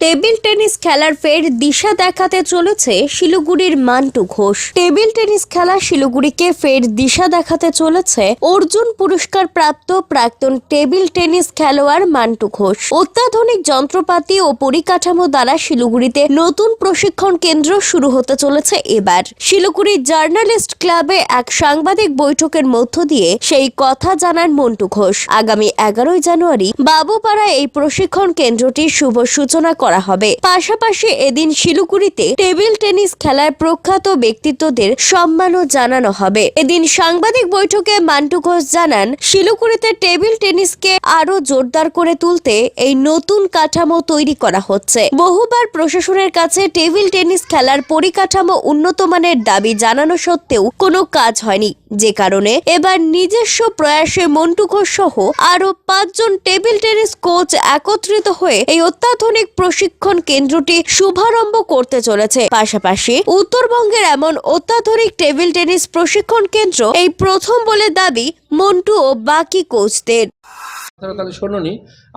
Table tennis খেলার ফের দিশা দেখাতে চলেছে শিলিগুড়ির মান্টু ঘোষ। টেবিল টেনিস খেলা শিলিগুড়িকে ফের দিশা দেখাতে চলেছে অর্জুন পুরস্কার প্রাপ্ত প্রাক্তন টেবিল টেনিস খেলোয়াড় মান্টু ঘোষ। অত্যাধুনিক যন্ত্রপাতি ও পরিকাঠামো দ্বারা শিলিগুড়িতে নতুন প্রশিক্ষণ কেন্দ্র শুরু হতে চলেছে এবার। শিলিগুড়ি জার্নালিস্ট ক্লাবে এক সাংবাদিক বৈঠকের মধ্য দিয়ে সেই কথা জানান মন্টু ঘোষ। আগামী এগারোই জানুয়ারি বাবুপাড়া এই প্রশিক্ষণ কেন্দ্রটির শুভ সূচনা করা হবে। পাশাপাশি এদিন শিলিগুড়িতে টেবিল টেনিস খেলার প্রখ্যাত ব্যক্তিত্বদের সম্মানও জানানো হবে। এদিন সাংবাদিক বৈঠকে মান্টু ঘোষ জানান, শিলিগুড়িতে টেবিল টেনিসকে আরও জোরদার করে তুলতে এই নতুন কাঠামো তৈরি করা হচ্ছে। বহুবার প্রশাসনের কাছে টেবিল টেনিস খেলার পরিকাঠামো উন্নত মানের দাবি জানানো সত্ত্বেও কোনো কাজ হয়নি। যে কারণে এবার নিজস্ব প্রয়াসে মন্টু ঘোষ সহ আরও পাঁচজন টেবিল টেনিস কোচ একত্রিত হয়ে এই অত্যাধুনিক প্রশিক্ষণ কেন্দ্রটি শুভারম্ভ করতে চলেছে। পাশাপাশি উত্তরবঙ্গের এমন অত্যাধুনিক টেবিল টেনিস প্রশিক্ষণ কেন্দ্র এই প্রথম বলে দাবি মন্টু ও বাকি কোচদের। তাহলে শোনোনি,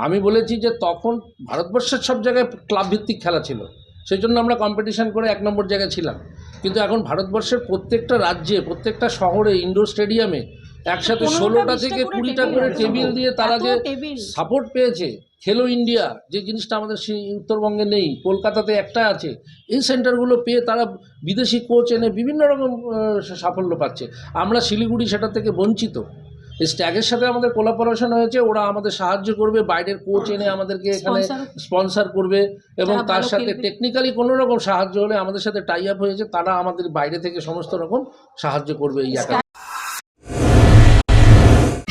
আমি বলেছি যে তখন ভারতবর্ষের সব জায়গায় ক্লাব ভিত্তিক খেলা ছিল। সেই জন্য আমরা কম্পিটিশন করে এক নম্বর জায়গায় ছিলাম। কিন্তু এখন ভারতবর্ষের প্রত্যেকটা রাজ্যে, প্রত্যেকটা শহরে ইনডোর স্টেডিয়ামে একসাথে ষোলোটা থেকে কুড়িটা করে টেবিল দিয়ে তারা যে সাপোর্ট পেয়েছে খেলো ইন্ডিয়া যে জিনিসটা আমাদের সেই উত্তরবঙ্গে নেই কলকাতাতে একটা আছে এই সেন্টারগুলো পেয়ে তারা বিদেশি কোচ এনে বিভিন্ন রকম সাফল্য পাচ্ছে আমরা শিলিগুড়ি সেটা থেকে বঞ্চিত এই স্ট্যাগের সাথে আমাদের কোলাবোরেশন হয়েছে ওরা আমাদের সাহায্য করবে বাইরের কোচ এনে আমাদেরকে এখানে। স্পন্সর করবে এবং তার সাথে। টেকনিক্যালি কোনো রকম সাহায্য হলে আমাদের সাথে টাই আপ হয়েছে তারা আমাদের বাইরে থেকে সমস্ত রকম সাহায্য করবে এই